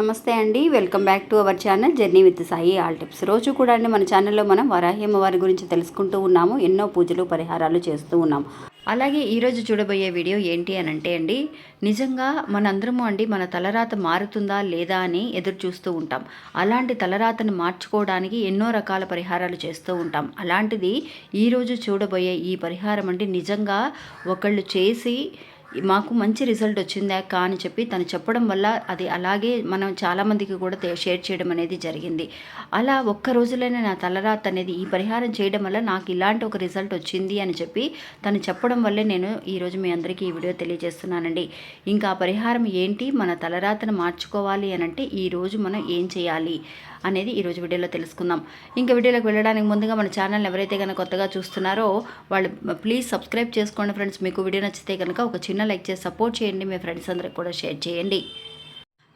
నమస్తే అండి. Welcome back to our channel journey with Sai all tips. రోజు కూడా అండి మన ఛానల్లో మనం వరాహ్యమ్మ వారి గురించి తెలుసుకుంటూ ఉన్నాము ఎన్నో పూజలు పరిహారాలు చేస్తూ ఉన్నాం అలాగే ఈరోజు చూడబోయే వీడియో ఏంటి అని అంటే అండి నిజంగా మనందరము అండి మన తలరాత మారుతుందా లేదా అని ఎదురు చూస్తూ ఉంటాం. అలాంటి తలరాతను మార్చుకోవడానికి ఎన్నో రకాల పరిహారాలు చేస్తూ ఉంటాం. అలాంటిది ఈరోజు చూడబోయే ఈ పరిహారం అండి నిజంగా ఒకళ్ళు చేసి మాకు మంచి రిజల్ట్ వచ్చిందా అక్క అని చెప్పి తను చెప్పడం వల్ల అది అలాగే మనం చాలామందికి కూడా షేర్ చేయడం అనేది జరిగింది. అలా ఒక్క రోజులోనే నా తలరాత అనేది ఈ పరిహారం చేయడం వల్ల నాకు ఇలాంటి ఒక రిజల్ట్ వచ్చింది అని చెప్పి తను చెప్పడం వల్లే నేను ఈరోజు మీ అందరికీ ఈ వీడియో తెలియజేస్తున్నానండి. ఇంకా ఆ పరిహారం ఏంటి? మన తలరాతను మార్చుకోవాలి అని అంటే ఈరోజు మనం ఏం చేయాలి అనేది ఈరోజు వీడియోలో తెలుసుకుందాం. ఇంకా వీడియోలోకి వెళ్ళడానికి ముందుగా మన ఛానల్ ఎవరైతే కనుక కొత్తగా చూస్తున్నారో వాళ్ళు ప్లీజ్ సబ్స్క్రైబ్ చేసుకోండి ఫ్రెండ్స్. మీకు వీడియో నచ్చితే కనుక ఒక చిన్న లైక్ చేసి సపోర్ట్ చేయండి మీ ఫ్రెండ్స్ అందరికి కూడా షేర్ చేయండి.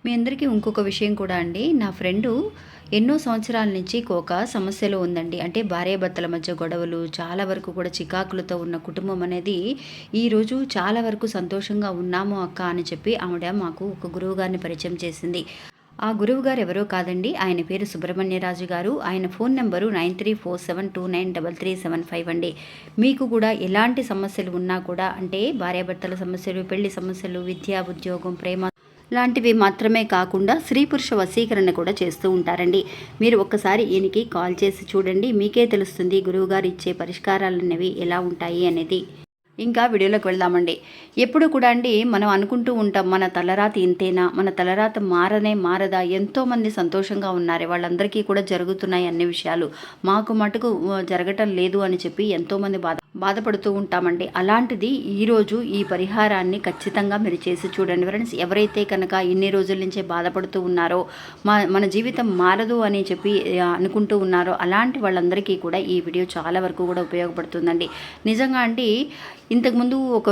మీ అందరికీ ఇంకొక విషయం కూడా అండి. నా ఫ్రెండు ఎన్నో సంవత్సరాల నుంచి ఒక సమస్యలో ఉందండి. అంటే భార్యాభర్తల మధ్య గొడవలు చాలా వరకు కూడా చికాకులతో ఉన్న కుటుంబం అనేది ఈరోజు చాలా వరకు సంతోషంగా ఉన్నాము అక్క అని చెప్పి ఆవిడ మాకు ఒక గురువు గారిని పరిచయం చేసింది. ఆ గురువు గారు ఎవరో కాదండి. ఆయన పేరు సుబ్రహ్మణ్యరాజు గారు. ఆయన phone number nine three four seven two nine double three seven five అండి. మీకు కూడా ఎలాంటి సమస్యలు ఉన్నా కూడా అంటే భార్యాభర్తల సమస్యలు పెళ్ళి సమస్యలు విద్య ఉద్యోగం ప్రేమ లాంటివి మాత్రమే కాకుండా స్త్రీ పురుష వశీకరణ కూడా చేస్తూ ఉంటారండి. మీరు ఒక్కసారి ఈయనకి కాల్ చేసి చూడండి. మీకే తెలుస్తుంది గురువుగారు ఇచ్చే పరిష్కారాలు అనేవి ఎలా ఉంటాయి అనేది. ఇంకా వీడియోలోకి వెళ్దామండి. ఎప్పుడు కూడా అండి మనం అనుకుంటూ ఉంటాం మన తలరాత ఇంతేనా మన తలరాత మారనే మారదా ఎంతోమంది సంతోషంగా ఉన్నారు వాళ్ళందరికీ కూడా జరుగుతున్నాయి అన్ని విషయాలు. మాకు మటుకు జరగటం లేదు అని చెప్పి ఎంతోమంది బాధ బాధపడుతూ ఉంటామండి. అలాంటిది ఈరోజు ఈ పరిహారాన్ని ఖచ్చితంగా మీరు చేసి చూడండి. ఫ్రెండ్స్ ఎవరైతే కనుక ఇన్ని రోజుల నుంచే బాధపడుతూ ఉన్నారో మా మన జీవితం మారదు అని చెప్పి అనుకుంటూ ఉన్నారో అలాంటి వాళ్ళందరికీ కూడా ఈ వీడియో చాలా వరకు కూడా ఉపయోగపడుతుందండి. నిజంగా అండి ఇంతకుముందు ఒక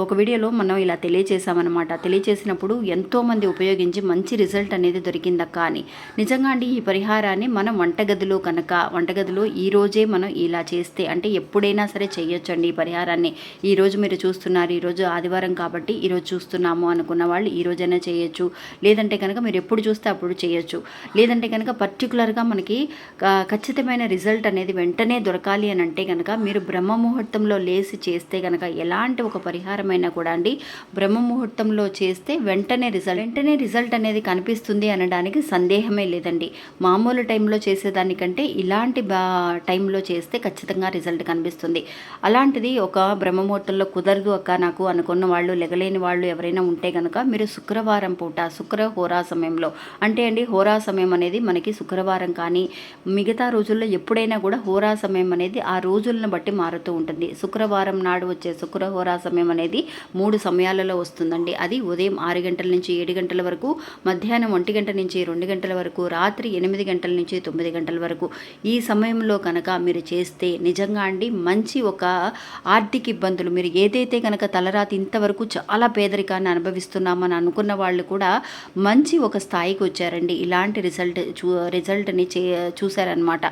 ఒక వీడియోలో మనం ఇలా తెలియచేసామన్నమాట తెలియచేసినప్పుడు ఎంతోమంది ఉపయోగించి మంచి రిజల్ట్ అనేది దొరికిందక్క అని. నిజంగా అండి ఈ పరిహారాన్ని మనం వంటగదిలో కనుక వంటగదిలో ఈ రోజే మనం ఇలా చేస్తే అంటే ఎప్పుడైనా సరే చేయొచ్చండి ఈ పరిహారాన్ని. ఈరోజు మీరు చూస్తున్నారు ఈరోజు ఆదివారం కాబట్టి ఈరోజు చూస్తున్నాము అనుకున్న వాళ్ళు ఈ రోజైనా చేయొచ్చు. లేదంటే కనుక మీరు ఎప్పుడు చూస్తే అప్పుడు చేయొచ్చు. లేదంటే కనుక పర్టికులర్గా మనకి ఖచ్చితమైన రిజల్ట్ అనేది వెంటనే దొరకాలి అని అంటే కనుక మీరు బ్రహ్మ ముహూర్తంలో లేసి చేస్తే కనుక ఎలాంటి ఒక పరిహారమైనా కూడా అండి బ్రహ్మ ముహూర్తంలో చేస్తే వెంటనే రిజల్ట్ వెంటనే రిజల్ట్ అనేది కనిపిస్తుంది అనడానికి సందేహమే లేదండి. మామూలు టైంలో చేసేదానికంటే ఇలాంటి బా టైంలో చేస్తే ఖచ్చితంగా రిజల్ట్ కనిపిస్తుంది. అలాంటిది ఒక బ్రహ్మముహూర్తంలో కుదరదు అక్క నాకు అనుకున్న వాళ్ళు లెగలేని వాళ్ళు ఎవరైనా ఉంటే కనుక మీరు శుక్రవారం పూట శుక్ర హోరా సమయంలో అంటే అండి హోరా సమయం అనేది మనకి శుక్రవారం కానీ మిగతా రోజుల్లో ఎప్పుడైనా కూడా హోరా సమయం అనేది ఆ రోజులను బట్టి మారుతూ ఉంటుంది. శుక్రవారం నాడు వచ్చే శుక్ర హోరా సమయం అనేది మూడు సమయాలలో వస్తుందండి. అది ఉదయం ఆరు గంటల నుంచి ఏడు గంటల వరకు మధ్యాహ్నం ఒంటి గంట నుంచి రెండు గంటల వరకు రాత్రి ఎనిమిది గంటల నుంచి తొమ్మిది గంటల వరకు. ఈ సమయంలో కనుక మీరు చేస్తే నిజంగా అండి మంచి ఒక ఆర్థిక ఇబ్బందులు. మీరు ఏదైతే కనుక తలరాతి ఇంతవరకు చాలా పేదరికాన్ని అనుభవిస్తున్నామని అనుకున్న వాళ్ళు కూడా మంచి ఒక స్థాయికి వచ్చారండి. ఇలాంటి రిజల్ట్ చూ రిజల్ట్ని చే చూశారనమాట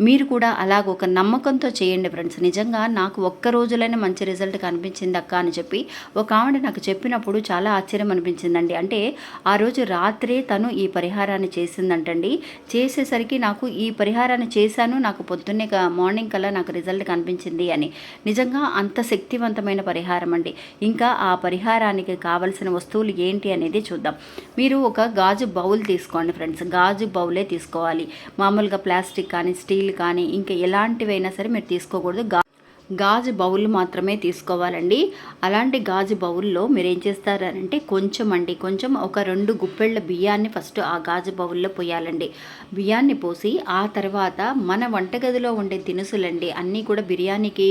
మీరు కూడా అలాగ ఒక నమ్మకంతో చేయండి ఫ్రెండ్స్. నిజంగా నాకు ఒక్క రోజులైనా మంచి రిజల్ట్ కనిపించింది అక్క అని చెప్పి ఒక ఆవిడ నాకు చెప్పినప్పుడు చాలా ఆశ్చర్యం అనిపించిందండి. అంటే ఆ రోజు రాత్రే తను ఈ పరిహారాన్ని చేసిందంటండి. చేసేసరికి నాకు ఈ పరిహారాన్ని చేశాను. నాకు పొద్దున్నే మార్నింగ్ కల్లా నాకు రిజల్ట్ కనిపించింది అని. నిజంగా అంత శక్తివంతమైన పరిహారం అండి. ఇంకా ఆ పరిహారానికి కావలసిన వస్తువులు ఏంటి అనేది చూద్దాం. మీరు ఒక గాజు బౌల్ తీసుకోండి ఫ్రెండ్స్. గాజు బౌలే తీసుకోవాలి. మామూలుగా ప్లాస్టిక్ కానీ స్టీల్ కానీ ఇంకా ఎలాంటివైనా సరే మీరు తీసుకోకూడదు. గా గాజు బౌల్ మాత్రమే తీసుకోవాలండి. అలాంటి గాజు బౌల్లో మీరు ఏం చేస్తారంటే కొంచెం అండి కొంచెం ఒక రెండు గుప్పెళ్ళ బియ్యాన్ని ఫస్ట్ ఆ గాజు బౌల్లో పోయాలండి. బియ్యాన్ని పోసి ఆ తర్వాత మన వంటగదిలో ఉండే దినుసులండి అన్నీ కూడా బిర్యానీకి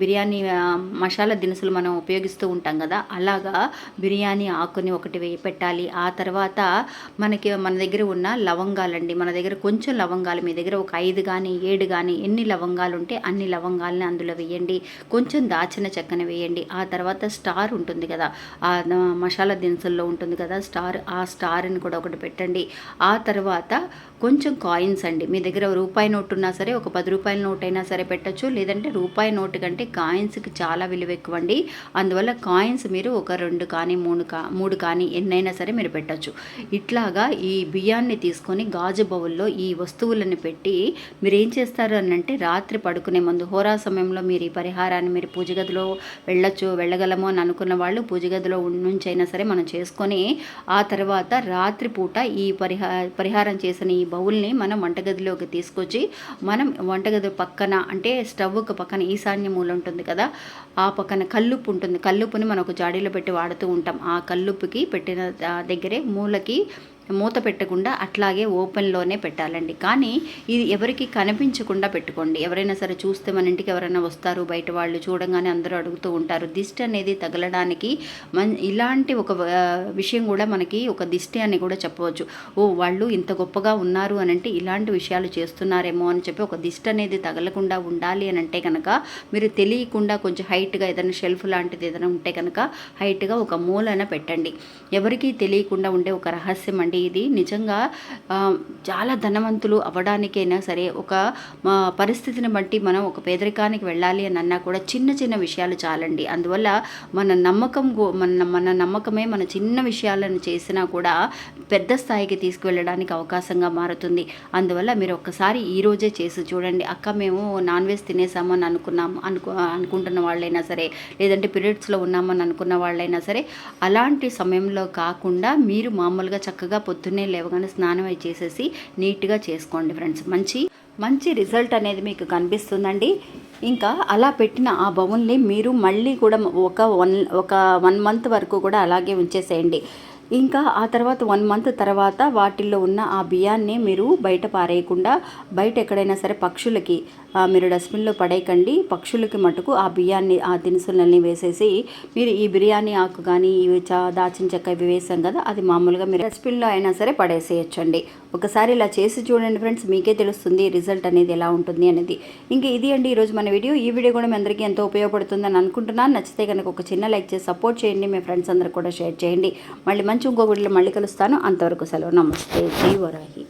బిర్యానీ మసాలా దినుసులు మనం ఉపయోగిస్తూ ఉంటాం కదా అలాగా బిర్యానీ ఆకుని ఒకటి వేయి పెట్టాలి. ఆ తర్వాత మనకి మన దగ్గర ఉన్న లవంగాలండి మన దగ్గర కొంచెం లవంగాలు మీ దగ్గర ఒక ఐదు కానీ ఏడు కానీ ఎన్ని లవంగాలు ఉంటే అన్ని లవంగాలని అందులో వేయండి. కొంచెం దాచిన చెక్కను వేయండి. ఆ తర్వాత స్టార్ ఉంటుంది కదా ఆ మసాలా దినుసుల్లో ఉంటుంది కదా స్టార్ ఆ స్టార్ని కూడా ఒకటి పెట్టండి. ఆ తర్వాత కొంచెం కాయిన్స్ అండి. మీ దగ్గర రూపాయి నోటు ఉన్నా సరే ఒక పది రూపాయల నోట్ అయినా సరే పెట్టచ్చు. లేదంటే రూపాయి నోటు కంటే కాయిన్స్కి చాలా విలువ ఎక్కువ అండి అందువల్ల కాయిన్స్ మీరు ఒక రెండు కానీ మూడు కా మూడు కానీ ఎన్నైనా సరే మీరు పెట్టచ్చు. ఇట్లాగా ఈ బియ్యాన్ని తీసుకొని గాజు బౌల్లో ఈ వస్తువులను పెట్టి మీరు ఏం చేస్తారు అని అంటే రాత్రి పడుకునే ముందు హోరా సమయంలో మీరు ఈ పరిహారాన్ని మీరు పూజ గదిలో వెళ్ళొచ్చు వెళ్ళగలము అని అనుకున్న వాళ్ళు పూజ గదిలో నుంచైనా సరే మనం చేసుకొని ఆ తర్వాత రాత్రిపూట ఈ పరిహా పరిహారం చేసిన ఈ బౌల్ని మనం వంటగదిలోకి తీసుకొచ్చి మనం వంటగది పక్కన అంటే స్టవ్కి పక్కన ఈశాన్య మూల ఉంటుంది కదా ఆ పక్కన కల్లుప్పు ఉంటుంది. కల్లుప్పుని మనం ఒక జాడీలో పెట్టి వాడుతూ ఉంటాం. ఆ కల్లుప్పుకి పెట్టిన దగ్గరే మూలకి మూత పెట్టకుండా అట్లాగే ఓపెన్లోనే పెట్టాలండి. కానీ ఇది ఎవరికి కనిపించకుండా పెట్టుకోండి. ఎవరైనా సరే చూస్తే మన ఇంటికి ఎవరైనా వస్తారు బయట వాళ్ళు చూడంగానే అందరూ అడుగుతూ ఉంటారు. దిష్టి అనేది తగలడానికి మన్ ఇలాంటి ఒక విషయం కూడా మనకి ఒక దిష్టి అని కూడా చెప్పవచ్చు. ఓ వాళ్ళు ఇంత గొప్పగా ఉన్నారు అని అంటే ఇలాంటి విషయాలు చేస్తున్నారేమో అని చెప్పి ఒక దిష్టి అనేది తగలకుండా ఉండాలి అని అంటే కనుక మీరు తెలియకుండా కొంచెం హైట్గా ఏదైనా షెల్ఫ్ లాంటిది ఏదైనా ఉంటే కనుక హైట్గా ఒక మూలన పెట్టండి. ఎవరికీ తెలియకుండా ఉండే ఒక రహస్యం అండి ఇది నిజంగా చాలా ధనవంతులు అవ్వడానికైనా సరే ఒక పరిస్థితిని బట్టి మనం ఒక పేదరికానికి వెళ్ళాలి అని అన్నా కూడా చిన్న చిన్న విషయాలు చాలండి. అందువల్ల మన నమ్మకం మన మన నమ్మకమే మన చిన్న విషయాలను చేసినా కూడా పెద్ద స్థాయికి తీసుకువెళ్ళడానికి అవకాశంగా మారుతుంది. అందువల్ల మీరు ఒక్కసారి ఈరోజే చేసి చూడండి. అక్క మేము నాన్ వెజ్ తినేసాము అని అనుకున్నాము అనుకు అనుకుంటున్న వాళ్ళైనా సరే లేదంటే పీరియడ్స్లో ఉన్నామని అనుకున్న వాళ్ళైనా సరే అలాంటి సమయంలో కాకుండా మీరు మామూలుగా చక్కగా పొద్దున్నే లేవగానే స్నానం అయి చేసేసి నీట్గా చేసుకోండి ఫ్రెండ్స్. మంచి మంచి రిజల్ట్ అనేది మీకు కనిపిస్తుందండి. ఇంకా అలా పెట్టిన ఆ బౌల్ని మీరు మళ్ళీ కూడా ఒక వన్ ఒక వన్ మంత్ వరకు కూడా అలాగే ఉంచేసేయండి. ఇంకా ఆ తర్వాత వన్ మంత్ తర్వాత వాటిల్లో ఉన్న ఆ బియ్యాన్ని మీరు బయట పారేయకుండా బయట ఎక్కడైనా సరే పక్షులకి మీరు డస్ట్బిన్లో పడేయకండి. పక్షులకి మటుకు ఆ బియ్యాన్ని ఆ దినుసులన్నీ వేసేసి మీరు ఈ బిర్యానీ ఆకు కానీ ఇవి దాచిన చెక్క ఇవి వేసాం కదా అది మామూలుగా మీరు డస్ట్బిన్లో అయినా సరే పడేసేయచ్చండి. ఒకసారి ఇలా చేసి చూడండి ఫ్రెండ్స్ మీకే తెలుస్తుంది రిజల్ట్ అనేది ఎలా ఉంటుంది అనేది. ఇంకా ఇది అండి ఈరోజు మన వీడియో. ఈ వీడియో కూడా మీ అందరికీ ఎంతో ఉపయోగపడుతుందని అనుకుంటున్నాను. నచ్చితే కనుక ఒక చిన్న లైక్ చేసి సపోర్ట్ చేయండి. మీ ఫ్రెండ్స్ అందరూ కూడా షేర్ చేయండి. మళ్ళీ మంచి ఇంకో గుడిలో మళ్ళీ కలుస్తాను. అంతవరకు సెలవు. నమస్తే. జై వరాహి.